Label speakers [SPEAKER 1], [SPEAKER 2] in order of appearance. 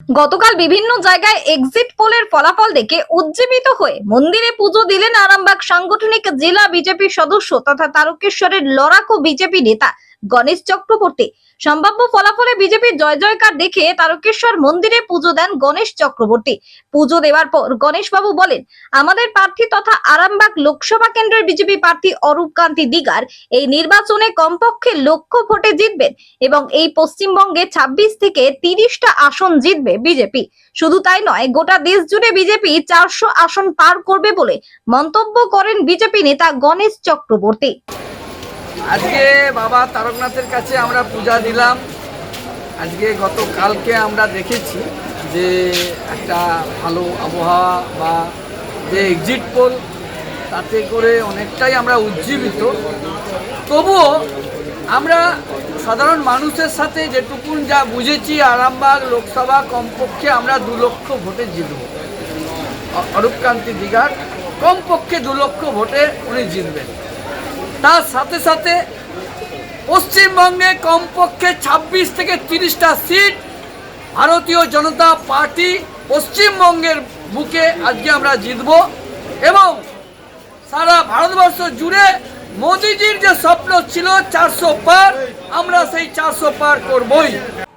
[SPEAKER 1] গতকাল বিভিন্ন জায়গায় এক্সিট পোলের ফলাফল দেখে উজ্জীবিত হয়ে মন্দিরে পুজো দিলেন আরামবাগ সাংগঠনিক জেলা বিজেপি সদস্য তথা তারকেশ্বরের লড়াকু বিজেপি নেতা গণেশ চক্রবর্তী। সম্ভাব্য ফলাফলে বিজেপির জয় জয়কার দেখে তারকেশ্বর মন্দিরে পুজো দেন গণেশ চক্রবর্তী। পুজো দেওয়ার পর গণেশ বাবু বলেন, আমাদের প্রার্থী তথা আরামবাগ লোকসভা কেন্দ্রের বিজেপি প্রার্থী অরূপ কান্তি দিগার এই নির্বাচনে কমপক্ষে লক্ষ ভোটে জিতবেন এবং এই পশ্চিমবঙ্গে ২৬ থেকে তিরিশটা আসন জিতবে বিজেপি। শুধু তাই নয়, গোটা দেশ জুড়ে বিজেপি চারশো আসন পার করবে বলে মন্তব্য করেন বিজেপি নেতা গণেশ চক্রবর্তী।
[SPEAKER 2] আজকে বাবা তারকনাথের কাছে আমরা পূজা দিলাম। আজকে গতকালকে আমরা দেখেছি যে একটা ভালো আবহাওয়া বা যে এক্সিট পোল তাতে করে অনেকটাই আমরা উজ্জীবিত। তবুও আমরা সাধারণ মানুষের সাথে যেটুকুন যা বুঝেছি, আরামবাগ লোকসভা কমপক্ষে আমরা দু লক্ষ ভোটে জিতব। অরূপকান্তি দিঘার কমপক্ষে দু লক্ষ ভোটে উনি জিতবেন। তার সাথে সাথে পশ্চিমবঙ্গে কমপক্ষে ২৬ থেকে তিরিশটা সিট ভারতীয় জনতা পার্টি পশ্চিমবঙ্গের বুকে আজকে আমরা জিতব। এবং সারা ভারতবর্ষ জুড়ে মোদিজির যে স্বপ্ন ছিল চারশো পার, আমরা সেই চারশো পার করবই।